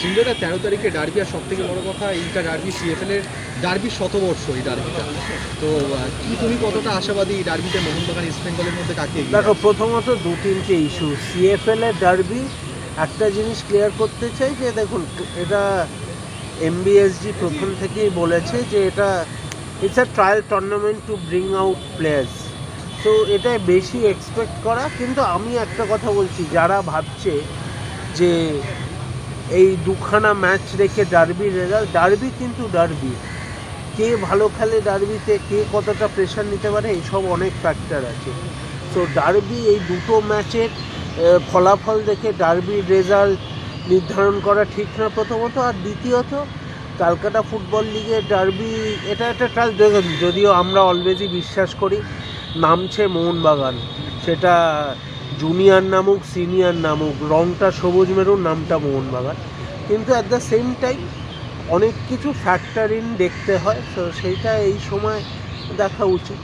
সিন্ডারের তেরো তারিখে ডার্বি আর সব থেকে বড় কথা এইটা ডার্বি সিএফএল এর ডার্বির শতবর্ষ এই ডার্বিটা। তো কি তুমি কতটা আশাবাদী এই ডার্বিতে মোহনবাগান ইস্ট বেঙ্গলের মধ্যে কাকে দেখো প্রথমত দু তিনটে ইস্যু সিএফএল এর ডার্বি একটা জিনিস ক্লিয়ার করতে চাই যে দেখুন এটা এমবিএসজি প্রথম থেকেই বলেছে যে এটা it's a trial tournament to bring out players তো এটা বেশি এক্সপেক্ট করা কিন্তু আমি একটা কথা বলছি যারা ভাবছে যে এই দুখানা ম্যাচ রেখে ডার্বি রেজাল্ট ডার্বি কিন্তু ডার্বি কে ভালো খেলে ডার্বিতে কে কতটা প্রেশার নিতে পারে এইসব অনেক ফ্যাক্টর আছে। সো ডার্বি এই দুটো ম্যাচের ফলাফল দেখে ডার্বির রেজাল্ট নির্ধারণ করা ঠিক না প্রথমত। আর দ্বিতীয়ত ক্যালকাটা ফুটবল লিগের ডার্বি এটা একটা দেখুন যদিও আমরা অলরেডি বিশ্বাস করি, নামছে মোহনবাগান। সেটা জুনিয়র নামুক, সিনিয়র নামুক, রংটা সবুজ মেরুর নামটা মোহনবাগান। কিন্তু অ্যাট দ্য সেম টাইম অনেক কিছু ফ্যাক্টর ইন দেখতে হয়, তো সেইটা এই সময় দেখা উচিত।